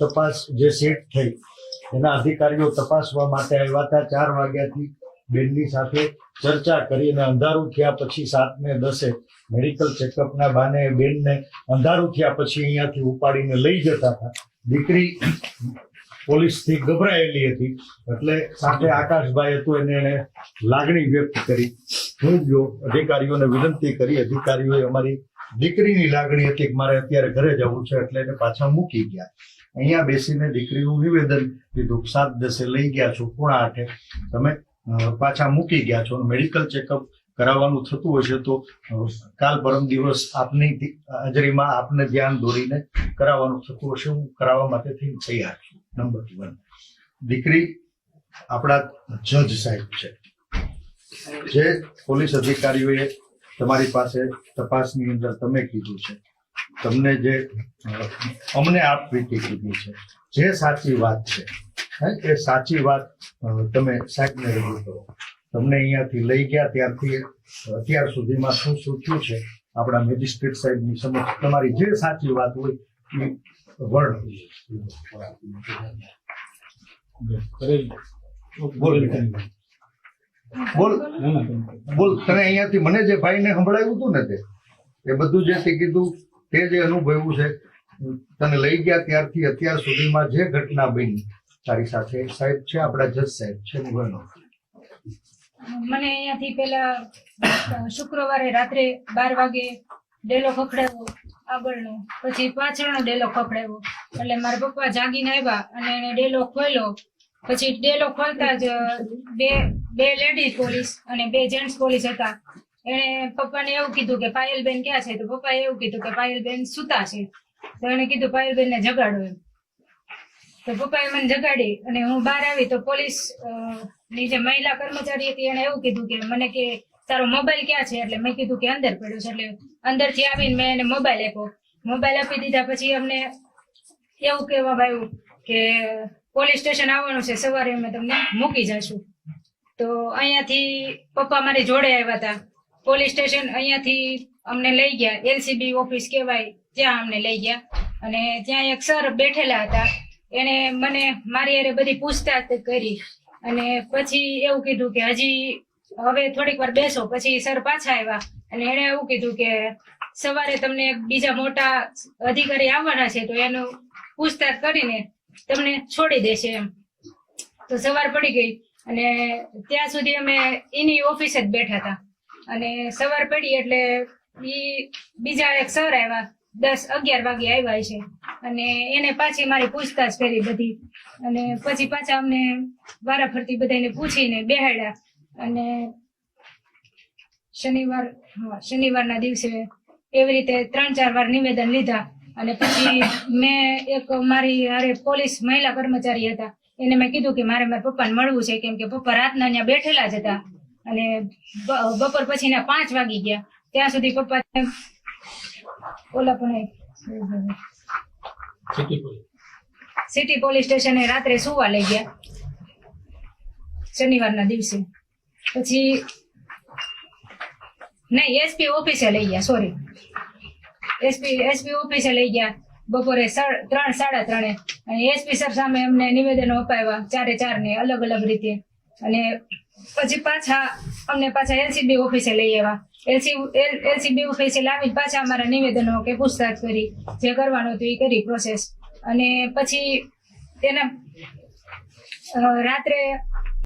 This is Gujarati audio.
તપાસ જે સેટ થઈ, એના અધિકારીઓ તપાસવા માટે આવ્યા હતા. ચાર વાગ્યાથી બેનની સાથે ચર્ચા કરી અને અંધારું થયા પછી સાત ને દસે મેડિકલ ચેકઅપના બાને બેનને અંધારું થયા પછી અહીંયાથી ઉપાડીને લઈ જતા હતા. દીકરી પોલીસથી ગભરાયેલી હતી, એટલે સાથે આકાશભાઈ હતું, એને એને લાગણી વ્યક્ત કરી. હું ગયો, અધિકારીઓને વિનંતી કરી. અધિકારીઓએ અમારી દીકરીની લાગણી હતી કે મારે અત્યારે ઘરે જવું છે, એટલે એને પાછા મૂકી ગયા. અહીંયા બેસીને દીકરીનું નિવેદન દીધું કે સાત દસે લઈ ગયા છો, પોણા આઠે. તમે પાછા મૂકી ગયા છો મેડિકલ ચેકઅપ કરાવવાનું થતું હશે તો કાલ પરમ દિવસ આપની હાજરીમાં આપને ધ્યાન દોરીને કરાવવાનું થતું હશે, હું કરાવવા માટે થઈને તૈયાર છું. નંબર વન દીકરી આપણા જજ સાહેબ છે. જે પોલીસ અધિકારીઓએ તમારી પાસે તપાસની અંદર તમે કીધું છે. તમને જે અમને આપ રીતે કીધી છે. જે સાચી વાત છે એ સાચી વાત તમે સાહેબને રજૂ કરો. તમને અહીંયાથી લઈ ગયા, ત્યારથી અત્યાર સુધીમાં શું શું થયું છે, આપણા મેજિસ્ટ્રેટ સાહેબની સમક્ષ. તમારી જે સાચી વાત હોય, એ વર્ણ બોલ. બોલ. બોલ. તને અહીંયાથી મને જે ભાઈને સંભળાયું હતું ને તે, એ બધું જે તે કીધું તે જે અનુભવ્યું છે, તને લઈ ગયા ત્યારથી અત્યાર સુધીમાં જે ઘટના બની, તારી સાથે સાહેબ છે, આપણા જજ સાહેબ છે મને અહીંયાથી પેલા શુક્રવારે રાત્રે બાર વાગે ડેલો ખખડાવ્યો આગળનો. પછી પાછળનો ડેલો ખખડાવ્યો. એટલે મારા પપ્પા જાગીને આવ્યા અને એને ડેલો ખોલ્યો. પછી ડેલો ખોલતા જ બે બે લેડીઝ પોલીસ અને બે જેન્ટ્સ પોલીસ હતા. એને પપ્પાને એવું કીધું કે પાયલબેન ક્યાં છે? તો પપ્પાએ એવું કીધું કે પાયલબેન સુતા છે. તો એને કીધું પાયલબેન ને જગાડો એમ. તો પપ્પાએ મને જગાડી અને હું બહાર આવી તો પોલીસની જે મહિલા કર્મચારી હતી એને એવું કીધું કે મને કે તારો મોબાઈલ ક્યાં છે? એટલે મેં કીધું કે અંદર પડ્યો છે. એટલે અંદરથી આવીને મેં એને મોબાઈલ આપ્યો. મોબાઈલ આપી દીધા પછી અમને એવું કહેવામાં આવ્યું કે પોલીસ સ્ટેશન આવવાનું છે. સવારે અમે તમને મૂકી જશું. તો અહીંયાથી પપ્પા મારી જોડે આવ્યા હતા. પોલીસ સ્ટેશન અહીંયાથી અમને લઈ ગયા. એલસીબી ઓફિસ કહેવાય, ત્યાં અમને લઈ ગયા. અને ત્યાં એક સર બેઠેલા હતા. એને મને મારી હારે બધી પૂછતાછ કરી. અને પછી એવું કીધું કે હજી હવે થોડીક વાર બેસો, પછી સર પાછા આવ્યા. અને એણે એવું કીધું કે સવારે તમને બીજા મોટા અધિકારી આવવાના છે તો એનું પૂછતાછ કરીને તમને છોડી દેશે એમ. તો સવાર પડી ગઈ. અને ત્યાં સુધી અમે એની ઓફિસે જ બેઠા હતા. અને સવાર પડી એટલે ઈ બીજા એક સર આવ્યા, દસ અગિયાર વાગે આવ્યા છે. અને એને પાછી મારી પૂછતાછ કરી બધી. અને પછી પાછા અમને વારાફરતી બધાને પૂછીને બેહાડ્યા. અને શનિવાર, હા, શનિવારના દિવસે એવી રીતે ત્રણ ચાર વાર નિવેદન લીધા. અને પછી મેં એક મારી હારે પોલીસ મહિલા કર્મચારી હતા. એને મેં કીધું કે મારે મારા પપ્પાને મળવું છે, કેમ કે પપ્પા રાતના ત્યાં બેઠેલા જ હતા. અને બપોર પછી એના પાંચ વાગી ગયા. ત્યાં સુધી પપ્પા ઓલા પણ સિટી પોલીસ. સ્ટેશને રાત્રે સુવા લઈ ગયા. શનિવારના દિવસે. પછી નહીં એસપી ઓફિસે લઈ ગયા સોરી. એસપી એસપી ઓફિસે લઈ ગયા બપોરે ત્રણ સાડા ત્રણે. અને એસપી સર સામે અમને નિવેદનો અપાવ્યા ચારે ચાર ને અલગ અલગ રીતે. અને પછી પાછા અમને પાછા એલસીબી ઓફિસે લઈ આવ્યા. એલસીબી ઓફિસે લાવી પાછા અમારા નિવેદનો કે પૂછતાછ કરી, જે કરવાનું હતું એ કરી પ્રોસેસ અને પછી તેના રાત્રે